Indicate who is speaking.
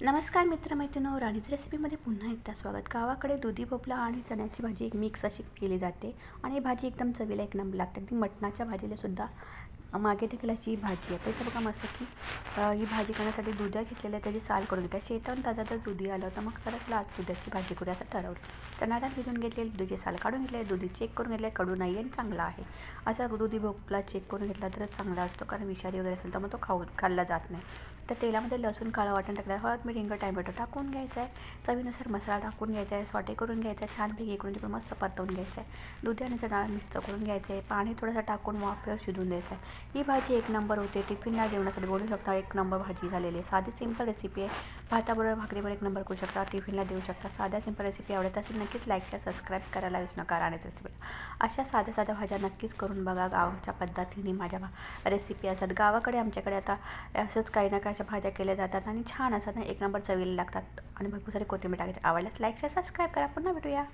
Speaker 1: नमस्कार मित्रमैत्रिणो राणीच रेसिपीमध्ये पुन्हा एकदा स्वागत. गावाकडे दुधी भोपळा आणि चण्याची भाजी एक मिक्स अशी केली जाते. आणि ही भाजी एकदम चवीला एक नंबर लागते. अगदी मटणाच्या भाजीलासुद्धा मागे देखील अशी ही भाजी आहे. त्याचं बघा मस्त की ही भाजी करण्यासाठी दुध्या घेतलेल्या त्याची साल करून घेतल्या शेतावरून ताजा तर दुधी आलं होतं मग परत आज दुधाची भाजी करूया असं ठरवलं. तर भिजून घेतलेली दुधीची साल काढून घेतले दुधी चेक करून घेतले कडू नाही आणि चांगला आहे. असा दुधी भोपळा चेक करून घेतला तरच चांगला असतो. कारण विषारी वगैरे असेल तर मग तो खाऊ खाल्ला जात नाही. तर तेलामध्ये लसूण काळं वाटण टाकलं हळद मिरिंग हिंग टॅमॅटो टाकून घ्यायचा आहे. चवीनुसार मसाला टाकून घ्यायचा आहे सॉटे करून घ्यायचा आहे छानपैकी इकडून तिकडून मस्त परतवून घ्यायचं आहे. दूध आणि डाळ मिक्स करून घ्यायचं आहे. पाणी थोडंसं टाकून वाफेवर शिजून द्यायचं आहे. ही भाजी एक नंबर होते. टिफिनला जेवणासाठी बोलू शकता एक नंबर भाजी झालेली आहे. साधी सिंपल रेसिपी आहे. भाताबरोबर भाकरीवर एक नंबर करू शकता टिफिनला देऊ शकता. साध्या सिंपल रेसिपी आवडत असेल नक्कीच लाईक शेअर सबस्क्राईब करायला विसरू नका राहण्याच्या रेसिपीला अशा साध्या साध्या भाज्या नक्कीच करून बघा. गावाच्या पद्धतीने माझ्या रेसिपी असतात. गावाकडे आमच्याकडे आता असंच काही ना काही अशा भाज्या केल्या जातात आणि छान असतात ना एक नंबर चवीला लागतात. आणि भरपूर सारी कोथिंबीर टाकायचे आवडल्यास लाईक शेअर सबस्क्राईब करा. पुन्हा भेटूया.